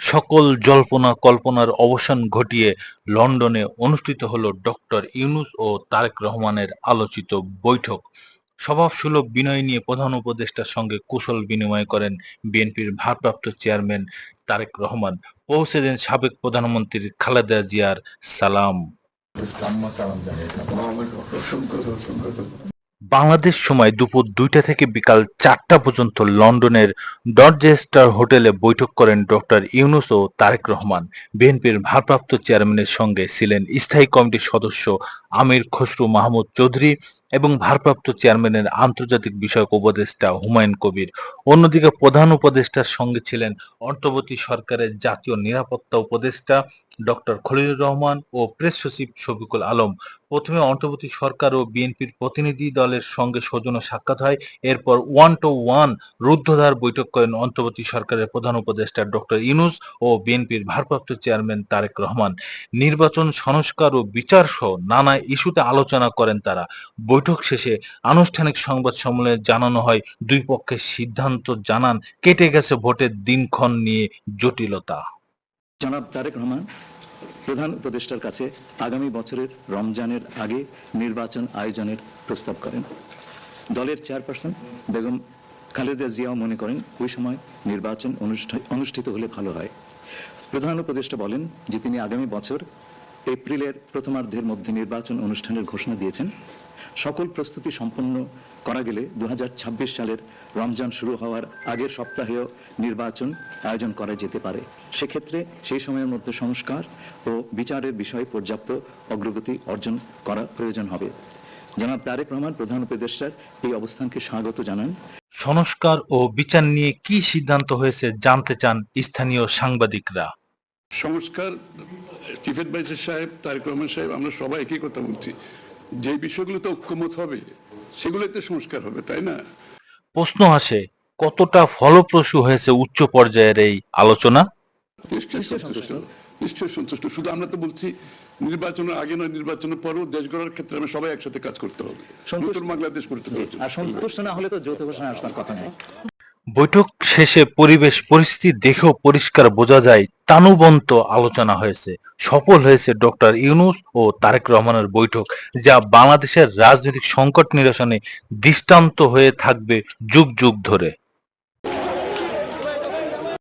সকল জল্পনা কল্পনার অবসান ঘটিয়ে লন্ডনে অনুষ্ঠিত হল ডক্টর ইউনুস ও তারেক রহমানের আলোচিত বৈঠক। স্বভাবসুলভ বিনয় নিয়ে প্রধান উপদেষ্টার সঙ্গে কুশল বিনিময় করেন বিএনপির ভারপ্রাপ্ত চেয়ারম্যান তারেক রহমান। পৌঁছে দেন সাবেক প্রধানমন্ত্রী খালেদা জিয়ার সালাম। বাংলাদেশ সময় দুপুর দুইটা থেকে বিকাল চারটা পর্যন্ত লন্ডনের ডরচেস্টার হোটেলে বৈঠক করেন ডক্টর ইউনুস ও তারেক রহমান। বিএনপির ভারপ্রাপ্ত চেয়ারম্যানের সঙ্গে ছিলেন স্থায়ী কমিটির সদস্য আমির খসরু মাহমুদ চৌধুরী এবং ভারপ্রাপ্ত চেয়ারম্যানের আন্তর্জাতিক বিষয়ক উপদেষ্টা হুমায়ুন কবির। অন্যদিকে প্রধান উপদেষ্টার সঙ্গে ছিলেন অন্তর্বর্তী সরকারের জাতীয় নিরাপত্তা উপদেষ্টা ডক্টর খলিলুর রহমান ও প্রেস সচিব শফিকুল আলম। প্রথমে অন্তর্বর্তী সরকার ও বিএনপির প্রতিনিধি দলের সঙ্গে সৌজন্য সাক্ষাৎ হয়। এরপর ওয়ান টু ওয়ান রুদ্ধধার বৈঠক করেন অন্তর্বর্তী সরকারের প্রধান উপদেষ্টা ডক্টর ইনুস ও বিএনপির ভারপ্রাপ্ত চেয়ারম্যান তারেক রহমান। নির্বাচন সংস্কার ও বিচার সহ নানা ইস্যুতে আলোচনা করেন তারা। বৈঠক শেষে আনুষ্ঠানিক সংবাদ সম্মেলনে জানানো হয়, দুই পক্ষের সিদ্ধান্ত জানান, কেটে গেছে ভোটের দিনক্ষণ নিয়ে জটিলতা। জনাব তারেক রহমান, প্রধান উপদেষ্টার কাছে আগামী বছরের রমজানের আগে নির্বাচন আয়োজনের প্রস্তাব করেন। দলের চেয়ারপারসন বেগম খালেদা জিয়াও মনে করেন, ওই সময় নির্বাচন অনুষ্ঠিত হলে ভালো হয়। প্রধান উপদেষ্টা বলেন যে তিনি আগামী বছর এপ্রিলের প্রথমার্ধের মধ্যে নির্বাচন অনুষ্ঠানের ঘোষণা দিয়েছেন। সকল প্রস্তুতি সম্পন্ন করা গেলে দু সালের রমজান শুরু হওয়ার আগের সপ্তাহেও নির্বাচন আয়োজন করা যেতে পারে। সেক্ষেত্রে সেই সময়ের মধ্যে সংস্কার ও বিচারের বিষয়ে পর্যাপ্ত অগ্রগতি অর্জন করা প্রয়োজন হবে। জনাব তারেক রহমান প্রধান উপদেষ্টার এই অবস্থানকে স্বাগত জানান। সংস্কার ও বিচার নিয়ে কি সিদ্ধান্ত হয়েছে জানতে চান স্থানীয় সাংবাদিকরা। সংস্কার চিফ অ্যাডভাইজার সাহেব তারেক রহমান সাহেব আমরা সবাই একই কথা বলছি। যে বিষয়গুলোতে ঐক্যমত হবে সেগুলোতে সংস্কার হবে তাই না? প্রশ্ন আসে কতটা ফলপ্রসূ হয়েছে উচ্চ পর্যায়ের এই আলোচনা? নিশ্চয়ই সন্তুষ্ট নিশ্চয়ই সন্তুষ্ট। শুধু আমরা তো বলছি নির্বাচনের আগে নয় নির্বাচনের পরেও দেশ গড়ার ক্ষেত্রে আমরা সবাই একসাথে কাজ করতে হবে। সন্তুষ্ট- বাংলাদেশ করতে হবে। আর সন্তুষ্ট না হলে তো যৌথ ঘোষণা আসবার কথা নেই বৈঠক শেষে পরিবেশ, পরিস্থিতি দেখেও পরিষ্কার বোঝা যায়, তানুবন্ত আলোচনা হয়েছে। সফল হয়েছে ডক্টর ইউনুস ও তারেক রহমানের বৈঠক, যা বাংলাদেশের রাজনৈতিক সংকট নিরসনে দৃষ্টান্ত হয়ে থাকবে যুগ যুগ ধরে।